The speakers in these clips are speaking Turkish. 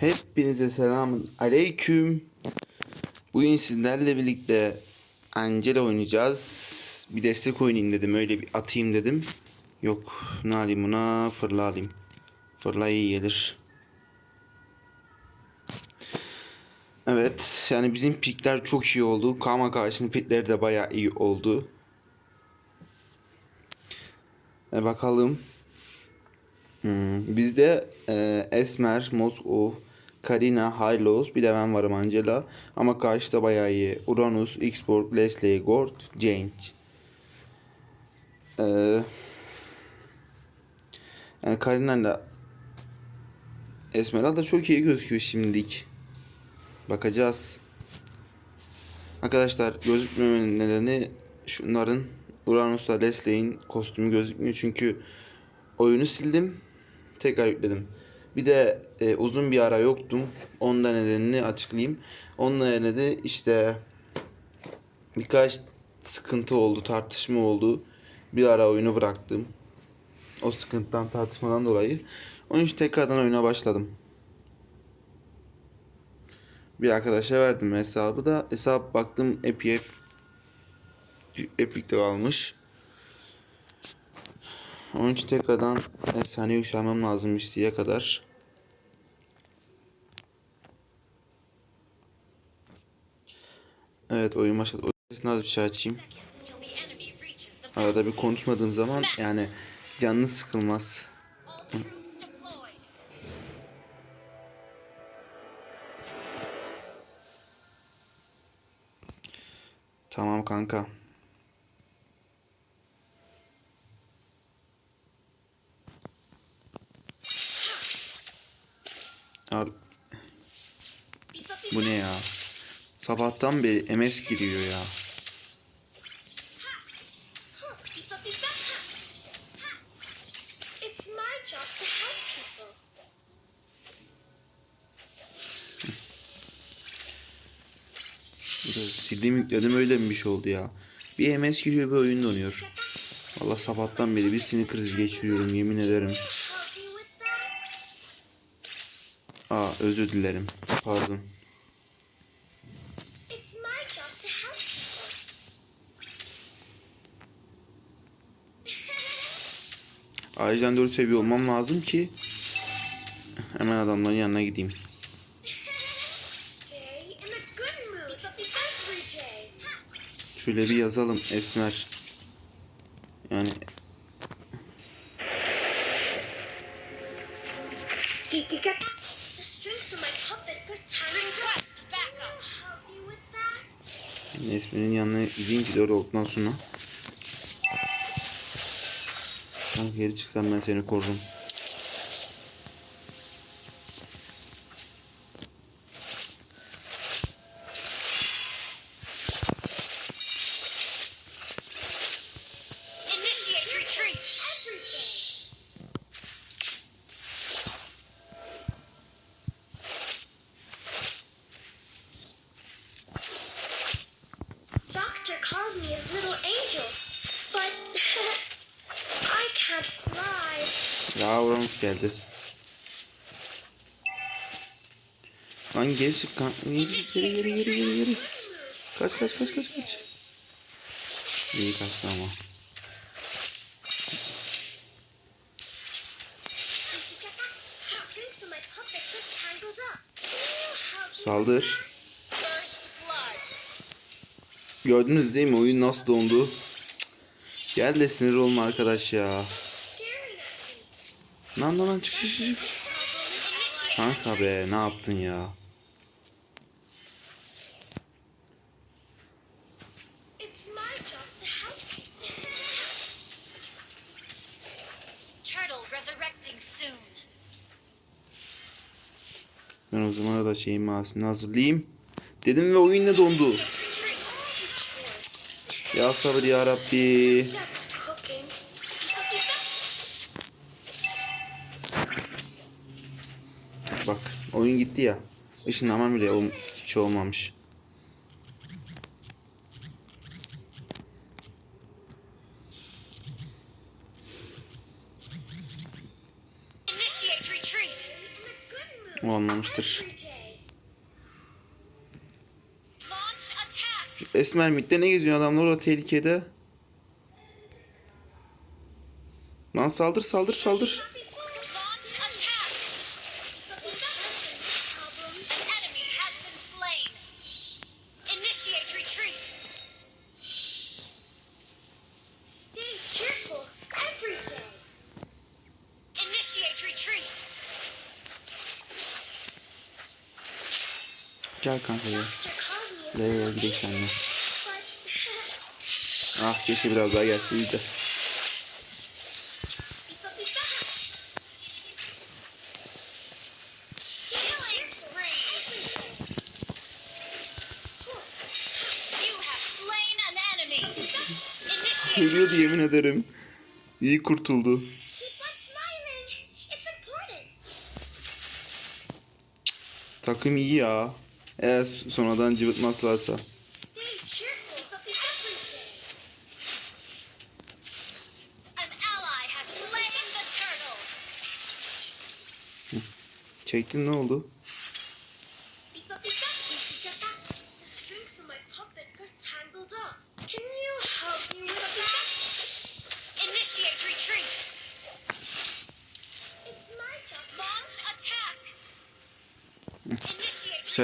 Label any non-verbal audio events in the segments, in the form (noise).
Hepinize selamun aleyküm. Bugün sizlerle birlikte Angela oynayacağız. Bir destek oynayayım dedim. Öyle bir atayım dedim. Yok ne alayım buna fırla alayım. Fırla iyi gelir. Evet yani bizim pikler çok iyi oldu. Kama karşının pikleri de bayağı iyi oldu. E bakalım. Hmm, bizde e, Esmer, Moskov, Karina, Hylos, bir de ben varım Angela. Ama karşıda bayağı iyi. Uranus, Xborg, Leslie, Gort, Jane. E, yani Karina ile Esmeralda çok iyi gözüküyor şimdilik. Bakacağız. Arkadaşlar gözükmemenin nedeni şunların Uranus'la Leslie'in kostümü gözükmüyor çünkü oyunu sildim tekrar yükledim. Bir de e, uzun bir ara yoktum. Onun da nedenini açıklayayım. Onun nedeni de işte birkaç sıkıntı oldu, tartışma oldu. Bir ara oyunu bıraktım. O sıkıntıdan, tartışmadan dolayı. Onun için tekrardan oyuna başladım. Bir arkadaşa verdim hesabı da. Hesap baktım epey epikte kalmış. Onun için tekrardan efsane yükselmem lazım isteye kadar. Evet oyun başladı. O sesini az bir şey açayım. Arada bir konuşmadığım zaman yani canlı sıkılmaz. Tamam kanka. Abi bu ne ya? Sabahtan beri MS giriyor ya. Sildim yükledim öyle mi bir şey oldu ya. Bir MS giriyor bir oyun donuyor. Valla sabahtan beri bir sinir krizi geçiriyorum yemin ederim. Aa özür dilerim. Pardon. (laughs) Ayrıca 4 seviye olmam lazım ki hemen adamların yanına gideyim. Şöyle bir yazalım Esmer. Yani Esmer'in yanına gideyim ki 4 olduktan sonra. Kanka geri çıksam ben seni korurum. Uranus geldi. Lan geri çık kan. Geri geri geri geri geri. Kaç kaç kaç kaç kaç. İyi kaçtı ama. Saldır. Gördünüz değil mi oyun nasıl dondu? Cık. Gel de sinir olma arkadaş ya. Lan lan lan çık çık çık. Kanka be ne yaptın ya? Ben o zamana da şeyin mağazını hazırlayayım. Dedim ve oyun ne dondu? Ya sabır ya Rabbi. Oyun gitti ya. Işınlamam bile ol şey olmamış. Initiate retreat. good mood O anlamıştır. every day. Launch attack. Esmer Mid'de ne geziyor adamlar o tehlikede? Lan saldır saldır saldır. Gel kanka gel. Doctor calls me a Nereye little gidelim seninle? Ah keşke biraz daha gelseydi. Ölüyordu yemin ederim. İyi kurtuldu. Takım iyi ya. Eğer sonradan cıvıtmazlarsa. Çektin ne oldu?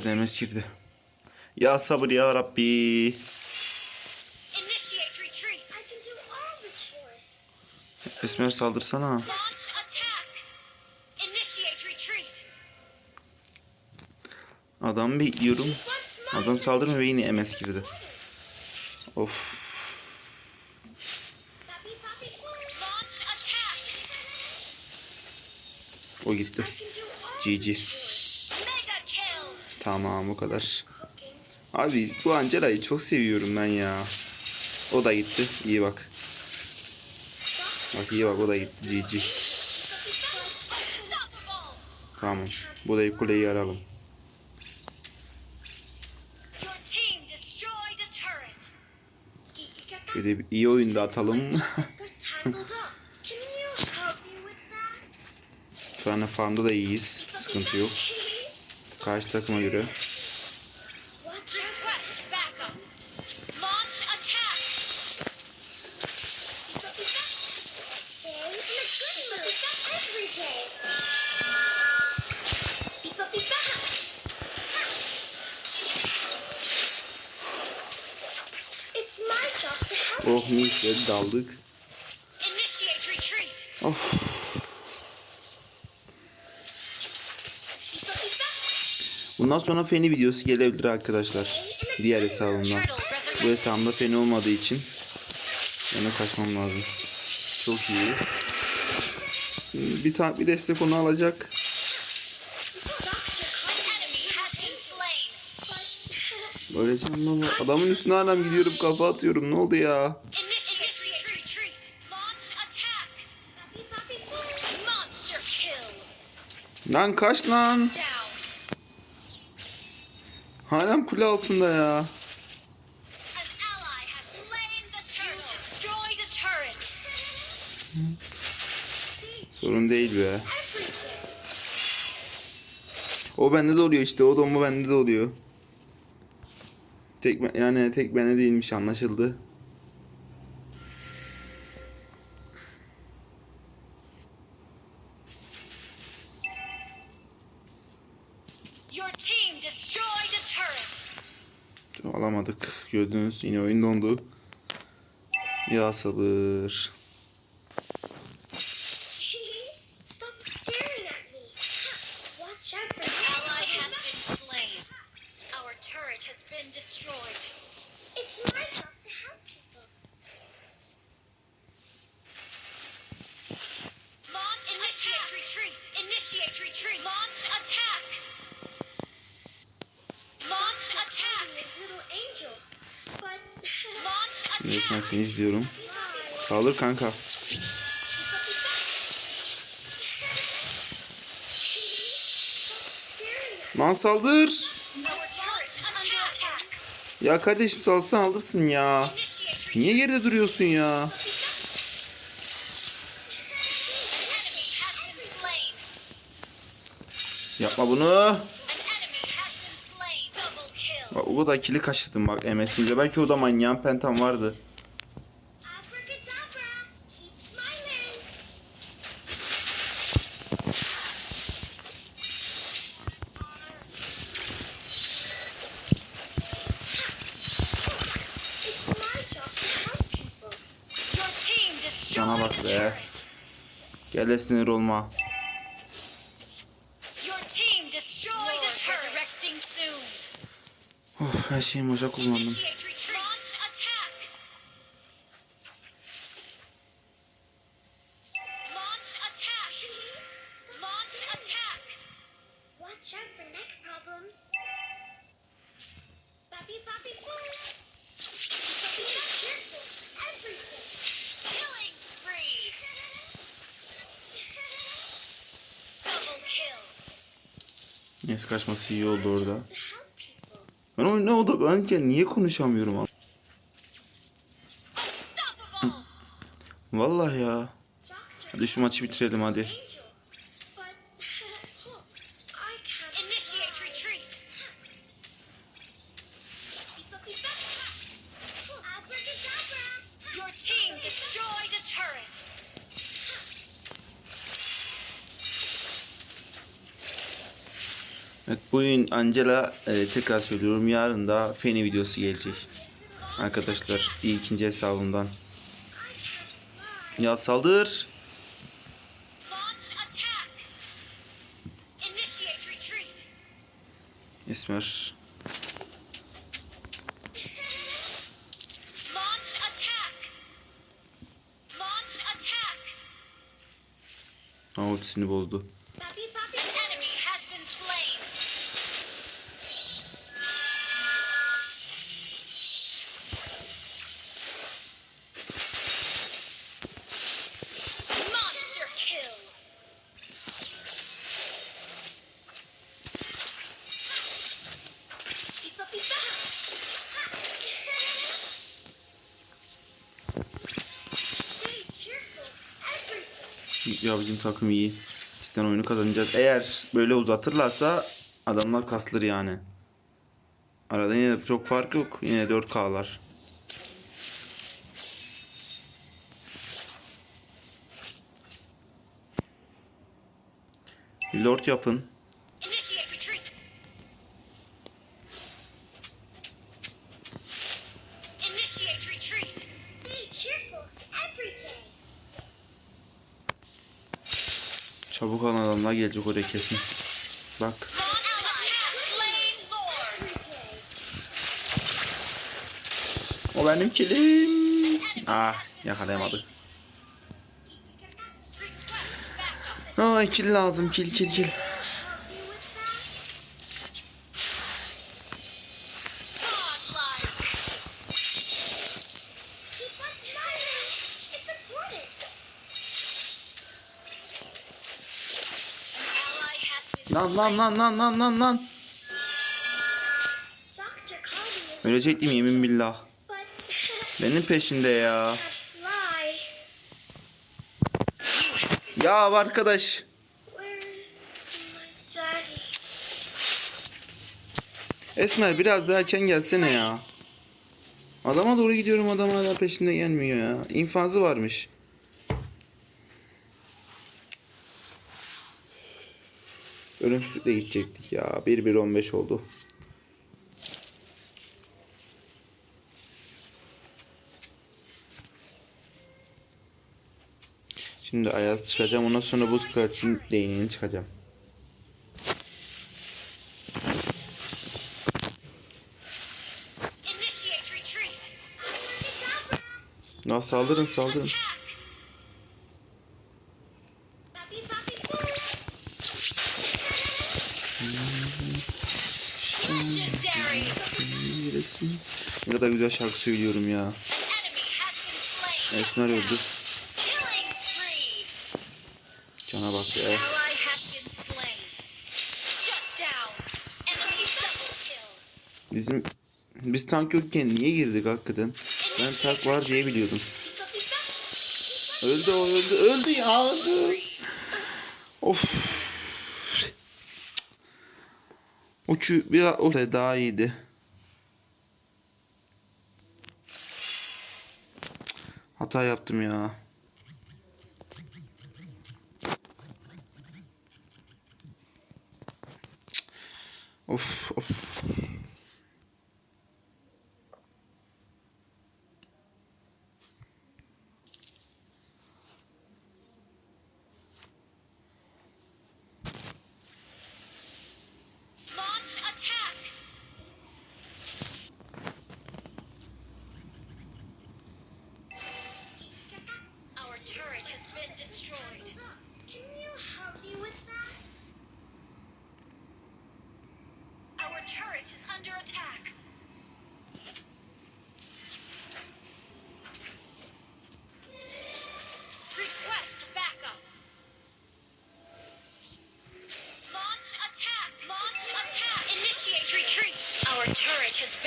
Demez girdi. Ya sabır ya Rabbi. Esmer saldırsana. Adam bekliyorum. Adam saldırmıyor ve yine MS girdi. Of. O gitti. GG. Tamam o kadar. Abi bu Angela'yı çok seviyorum ben ya. O da gitti. İyi bak. Bak iyi bak o da gitti. GG. Tamam. Bu da kuleyi aralım. Bir de iyi oyunda atalım. (laughs) Şu anda farmda da iyiyiz. Sıkıntı yok. Karşı takıma göre. Watch out. Request backup. Bundan sonra feni videosu gelebilir arkadaşlar. Diğer hesabımdan. Bu hesabımda feni olmadığı için yana kaçmam lazım. Çok iyi. Bir tane bir destek onu alacak. An enemy has been slain. Böyle canlı Adamın üstüne anam gidiyorum kafa atıyorum. Ne oldu ya? Lan kaç lan? Halen kule altında ya. Sorun değil be. O bende de oluyor işte. O domba bende de oluyor. Tek yani tek bende değilmiş anlaşıldı. It's my job to help people. Launch attack. Launch attack. This little angel. Resmen seni izliyorum. Saldır kanka. Lan saldır. Ya kardeşim salsan alırsın ya. Niye geride duruyorsun ya? Yapma bunu. Bak o kadar kili kaçırdım bak MS'ince. Belki o da manyağın pentam vardı. Cana bak be. Gel de sinir olma. Everything. Killing spree. Double kill. Neyse kaçması iyi oldu orada. Ben oyuna odaklanırken niye konuşamıyorum abi? Vallahi ya. Hadi şu maçı bitirelim hadi. Evet bugün Angela e, tekrar söylüyorum yarın da Feni videosu gelecek. Arkadaşlar ikinci hesabımdan. Ya saldır. Esmer. Ha ultisini bozdu. Ya bizim takım iyi. Cidden oyunu kazanacağız. Eğer böyle uzatırlarsa adamlar kasılır yani. Arada yine de çok fark yok. Yine 4K'lar. Bir Lord yapın. Adamlar gelecek oraya kesin. Bak. O benim kilim. Ah yakalayamadı. Request backup. Ay kill lazım kill kill kill. Lan lan lan lan lan lan lan. Colby is Ölecektim yemin billah. Benim peşinde ya. Ya arkadaş. Esmer biraz daha erken gelsene ya. Adama doğru gidiyorum adam hala peşinde gelmiyor ya. İnfazı varmış. Ölümsüzlükle gidecektik ya. 1-1-15 oldu. Şimdi Ayaz çıkacağım. Ondan sonra buz kılıçın değneğini çıkacağım. Ya saldırın saldırın. Kadar güzel şarkı söylüyorum ya. Esmer öldü. Cana bak kill. Bizim biz tank yokken niye girdik hakikaten? Ben tank var diye biliyordum. Öldü o öldü. Öldü ya öldü. Of. O bir o daha iyiydi. Hata yaptım ya.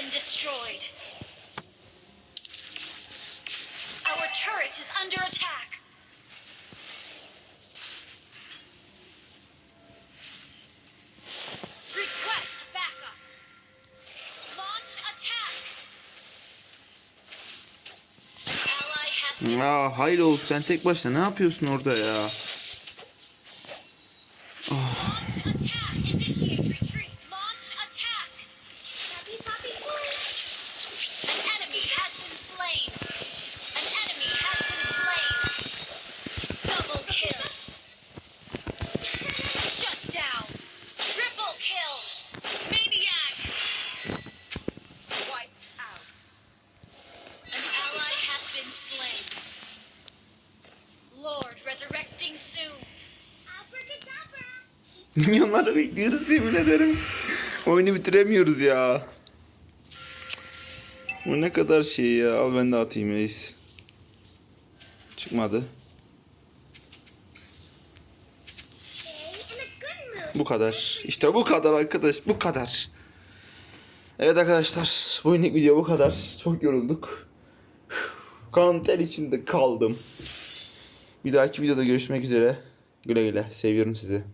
Been destroyed. Our turret is under attack. Request backup. Launch attack. Ally has been Ya hayır Oğuz sen tek başına ne yapıyorsun orada ya? Launch Milyonları bekliyoruz yemin ederim. Oyunu bitiremiyoruz ya. Bu ne kadar şey ya. Al ben de atayım reis. Çıkmadı. Bu kadar. İşte bu kadar arkadaş. Bu kadar. Evet arkadaşlar. Bu günlük video bu kadar. Çok yorulduk. Kan ter içinde kaldım. Bir dahaki videoda görüşmek üzere. Güle güle. Seviyorum sizi.